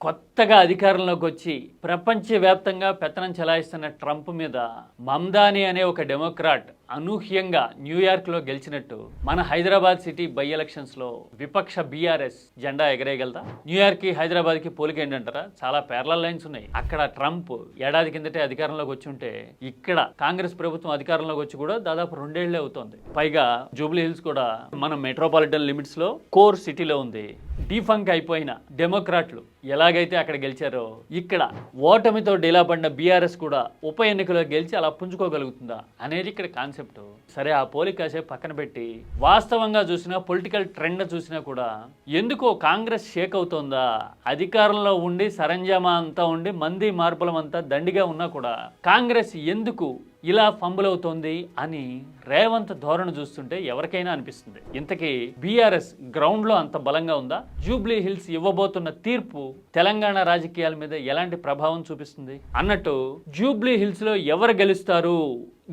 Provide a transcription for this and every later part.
కొత్తగా అధికారంలోకి వచ్చి ప్రపంచవ్యాప్తంగా పెత్తనం చెలాయిస్తున్న ట్రంప్ మీద మమ్దాని అనే ఒక డెమోక్రాట్ అనూహ్యంగా న్యూయార్క్లో గెలిచినట్టు మన హైదరాబాద్ సిటీ బై ఎలక్షన్స్లో విపక్ష బీఆర్ఎస్ జెండా ఎగరేయగలదా? న్యూయార్క్కి హైదరాబాద్కి పోలిక ఏంటంటారా? చాలా పేర్లల్ లైన్స్ ఉన్నాయి. అక్కడ ట్రంప్ ఏడాది కిందటే అధికారంలోకి వచ్చి ఉంటే ఇక్కడ కాంగ్రెస్ ప్రభుత్వం అధికారంలోకి వచ్చి కూడా దాదాపు రెండేళ్ళే అవుతోంది. పైగా జూబ్లీ హిల్స్ కూడా మన మెట్రోపాలిటన్ లిమిట్స్లో కోర్ సిటీలో ఉంది. డిఫంక్ అయిపోయిన డెమోక్రాట్లు ఎలాగైతే అక్కడ గెలిచారో ఇక్కడ ఓటమితో డీలా పడిన బీఆర్ఎస్ కూడా ఉప ఎన్నికలో గెలిచి అలా పుంజుకోగలుగుతుందా అనేది ఇక్కడ కాన్సెప్ట్ సరే ఆ పోలిక కాసేపు పక్కన పెట్టి వాస్తవంగా చూసినా పొలిటికల్ ట్రెండ్ చూసినా కూడా ఎందుకో కాంగ్రెస్ షేక్ అవుతోందా? అధికారంలో ఉండి సరంజామా అంతా ఉండి మంది మార్పులం అంతా దండిగా ఉన్నా కూడా కాంగ్రెస్ ఎందుకు ఇలా ఫంబుల్ అవుతోంది అని రేవంత్ ధోరణి చూస్తుంటే ఎవరికైనా అనిపిస్తుంది. ఇంతకీ బీఆర్ఎస్ గ్రౌండ్లో అంత బలంగా ఉందా? జూబ్లీ హిల్స్ ఇవ్వబోతున్న తీర్పు తెలంగాణ రాజకీయాల మీద ఎలాంటి ప్రభావం చూపిస్తుంది? అన్నట్టు జూబ్లీ హిల్స్లో ఎవరు గెలుస్తారు?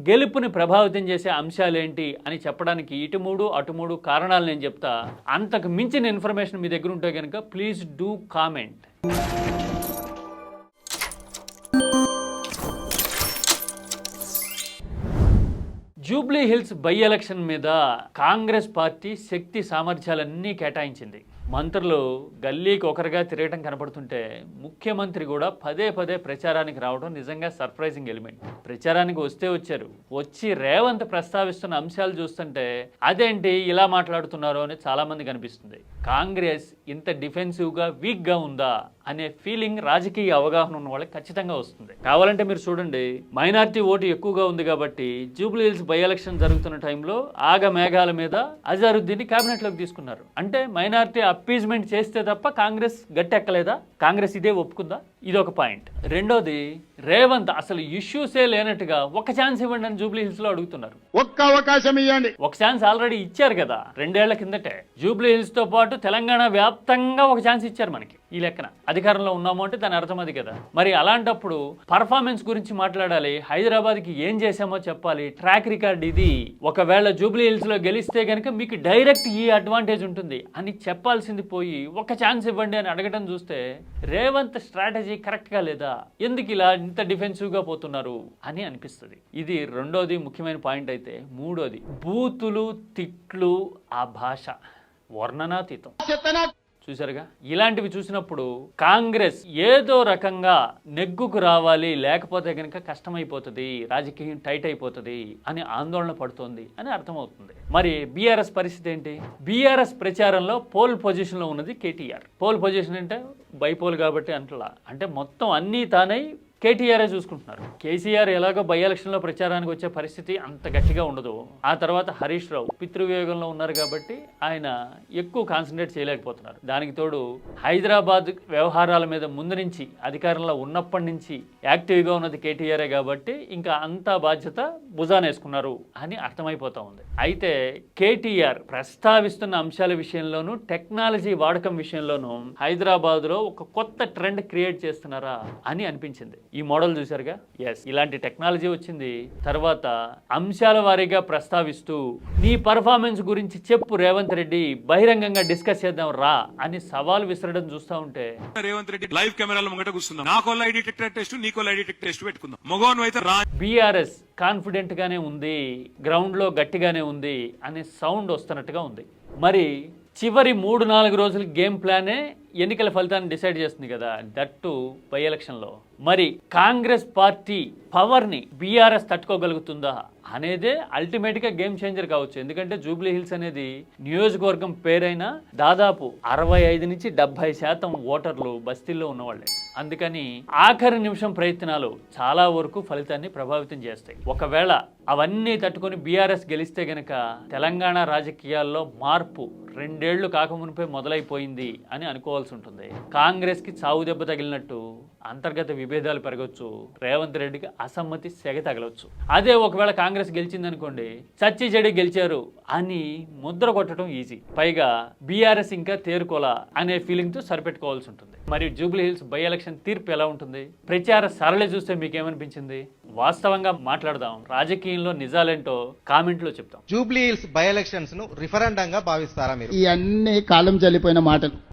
గెలుపుని ప్రభావితం చేసే అంశాలేంటి అని చెప్పడానికి ఇటు మూడు అటు మూడు కారణాలు నేను చెప్తా. అంతకు మించిన ఇన్ఫర్మేషన్ మీ దగ్గర ఉంటే కనుక please do comment. Jubilee Hills by election మీద కాంగ్రెస్ పార్టీ శక్తి సామర్థ్యాలన్నీ కేటాయించింది. మంత్రులు గల్లీకి ఒకరిగా తిరగటం కనపడుతుంటే ముఖ్యమంత్రి కూడా పదే పదే ప్రచారానికి రావడం నిజంగా సర్ప్రైజింగ్ ఎలిమెంట్. ప్రచారానికి వస్తే వచ్చారు. వచ్చి రేవంత్ ప్రస్తావిస్తున్న అంశాలు చూస్తుంటే అదేంటి ఇలా మాట్లాడుతున్నారు అని చాలామంది కనిపిస్తుంది కాంగ్రెస్ ఇంత డిఫెన్సివ్గా వీక్గా ఉందా? అనే ఫీలింగ్ రాజకీయ అవగాహన ఉన్న వాళ్ళకి ఖచ్చితంగా వస్తుంది. కావాలంటే మీరు చూడండి మైనార్టీ ఓటు ఎక్కువగా ఉంది కాబట్టి జూబ్లీ హిల్స్ బై ఎలక్షన్ జరుగుతున్న టైంలో ఆగ మేఘాల మీద అజారుద్దీన్ క్యాబినెట్లోకి తీసుకున్నారు. అంటే మైనార్టీ అప్పీజ్మెంట్ చేస్తే తప్ప కాంగ్రెస్ గట్టెక్కలేదా? కాంగ్రెస్ ఇదే ఒప్పుకుందా? ఇది ఒక పాయింట్. రెండోది రేవంత్ అసలు ఇష్యూసే లేనట్టుగా ఒక ఛాన్స్ ఇవ్వండి అని జూబ్లీ హిల్స్లో అడుగుతున్నారు. ఒక్క అవకాశం ఇవ్వండి ఒక ఛాన్స్ ఆల్రెడీ ఇచ్చారు కదా రెండేళ్ళ కిందటే. జూబ్లీ హిల్స్తో పాటు తెలంగాణ వ్యాప్తంగా ఒక ఛాన్స్ ఇచ్చారు మనకి ఈ లెక్కన. అధికారంలో ఉన్నాము అంటే దాని అర్థం అది కదా. మరి అలాంటప్పుడు పర్ఫార్మెన్స్ గురించి మాట్లాడాలి హైదరాబాద్కి ఏం చేశామో చెప్పాలి ట్రాక్ రికార్డ్ ఇది. ఒకవేళ జూబ్లీ హిల్స్లో గెలిస్తే కనుక మీకు డైరెక్ట్ ఈ అడ్వాంటేజ్ ఉంటుంది అని చెప్పాల్సింది పోయి ఒక ఛాన్స్ ఇవ్వండి అని అడగడం చూస్తే రేవంత్ స్ట్రాటజీ కరెక్ట్గా లేదా? ఎందుకు ఇలా ఇంత డిఫెన్సివ్గా పోతున్నారు అని అనిపిస్తుంది. ఇది రెండోది ముఖ్యమైన పాయింట్ అయితే మూడోది బూతులు తిట్లు ఆ భాష వర్ణనాతీతం. చూసారుగా ఇలాంటివి చూసినప్పుడు కాంగ్రెస్ ఏదో రకంగా నెగ్గుకు రావాలి లేకపోతే కనుక కష్టమైపోతుంది రాజకీయం టైట్ అయిపోతుంది అని ఆందోళన పడుతోంది అని అర్థమవుతుంది. మరి బీఆర్ఎస్ పరిస్థితి ఏంటి? బీఆర్ఎస్ ప్రచారంలో పోల్ పొజిషన్లో ఉన్నది కేటీఆర్. పోల్ పొజిషన్ అంటే బైపోల్ కాబట్టి అంటలా. అంటే మొత్తం అన్నీ తానై కేటీఆరే చూసుకుంటున్నారు. కేసీఆర్ ఎలాగో బై ఎలక్షన్లో ప్రచారానికి వచ్చే పరిస్థితి అంత గట్టిగా ఉండదు. ఆ తర్వాత హరీష్ రావు పితృవియోగంలో ఉన్నారు కాబట్టి ఆయన ఎక్కువ కాన్సన్ట్రేట్ చేయలేకపోతున్నారు. దానికి తోడు హైదరాబాద్ వ్యవహారాల మీద ముందు నుంచి అధికారంలో ఉన్నప్పటి నుంచి యాక్టివ్గా ఉన్నది కేటీఆరే కాబట్టి ఇంకా అంతా బాధ్యత భుజానేసుకున్నారు అని అర్థమైపోతా ఉంది. అయితే కేటీఆర్ ప్రస్తావిస్తున్న అంశాల విషయంలోనూ టెక్నాలజీ వాడకం విషయంలోనూ హైదరాబాద్లో ఒక కొత్త ట్రెండ్ క్రియేట్ చేస్తున్నారా అని అనిపించింది. ఈ మోడల్ చూశారుగా? ఎస్ ఇలాంటి టెక్నాలజీ వచ్చింది తర్వాత అంశాల వారీగా ప్రస్తావిస్తూ నీ పర్ఫార్మెన్స్ గురించి చెప్పు రేవంత్ రెడ్డి బహిరంగంగా డిస్కస్ చేద్దాం రా అని సవాల్ విసరడం చూస్తా ఉంటే. రేవంత్ రెడ్డి లైవ్ కెమెరాల ముంగట కూర్చుందాం. ఐడి టెస్ట్ ఐడి టెస్ట్ పెట్టుకుందాం. మగవాను అయితే రా బీఆర్ఎస్ కాన్ఫిడెంట్ గానే ఉంది గ్రౌండ్లో గట్టిగానే ఉంది అనే సౌండ్ వస్తున్నట్టుగా ఉంది. మరి చివరి మూడు నాలుగు రోజుల గేమ్ ప్లానే ఎన్నికల ఫలితాన్ని డిసైడ్ చేస్తుంది కదా దట్టు బై ఎలక్షన్లో. మరి కాంగ్రెస్ పార్టీ పవర్ని బీఆర్ఎస్ తట్టుకోగలుగుతుందా అనేదే అల్టిమేట్గా గేమ్ చేంజర్ కావచ్చు. ఎందుకంటే జూబ్లీ హిల్స్ అనేది నియోజకవర్గం పేరైన దాదాపు అరవై ఐదు నుంచి డెబ్బై శాతం ఓటర్లు బస్తీల్లో ఉన్నవాళ్ళే అందుకని ఆఖరి నిమిషం ప్రయత్నాలు చాలా వరకు ఫలితాన్ని ప్రభావితం చేస్తాయి. ఒకవేళ అవన్నీ తట్టుకొని బీఆర్ఎస్ గెలిస్తే గనక తెలంగాణ రాజకీయాల్లో మార్పు రెండేళ్ళు కాకమునిపై మొదలైపోయింది అని అనుకోవాల్సి ఉంటుంది. కాంగ్రెస్కి చావు దెబ్బ తగిలినట్టు అంతర్గత విభేదాలు పెరగవచ్చు రేవంత్ రెడ్డికి అసమ్మతి సెగ తగలవచ్చు అదే ఒకవేళ కాంగ్రెస్ గెలిచిందనుకోండి చచ్చి చెడి గెలిచారు అని ముద్ర కొట్టడం ఈజీ పైగా బీఆర్ఎస్ ఇంకా తేరుకోలా అనే ఫీలింగ్తో సరిపెట్టుకోవాల్సి ఉంటుంది. మరి జూబ్లీ హిల్స్ బై ఎలక్షన్ తీర్పు ఎలా ఉంటుంది? ప్రచార సరళి చూస్తే మీకు ఏమనిపించింది వాస్తవంగా మాట్లాడదాం. రాజకీయంలో నిజాలేంటో కామెంట్లో చెప్తాం. జూబ్లీ హిల్స్ బై ఎలక్షన్స్ను రిఫరెండంగా భావిస్తారా మీరు? ఇవన్నీ కాలం చల్లిపోయిన మాటలు.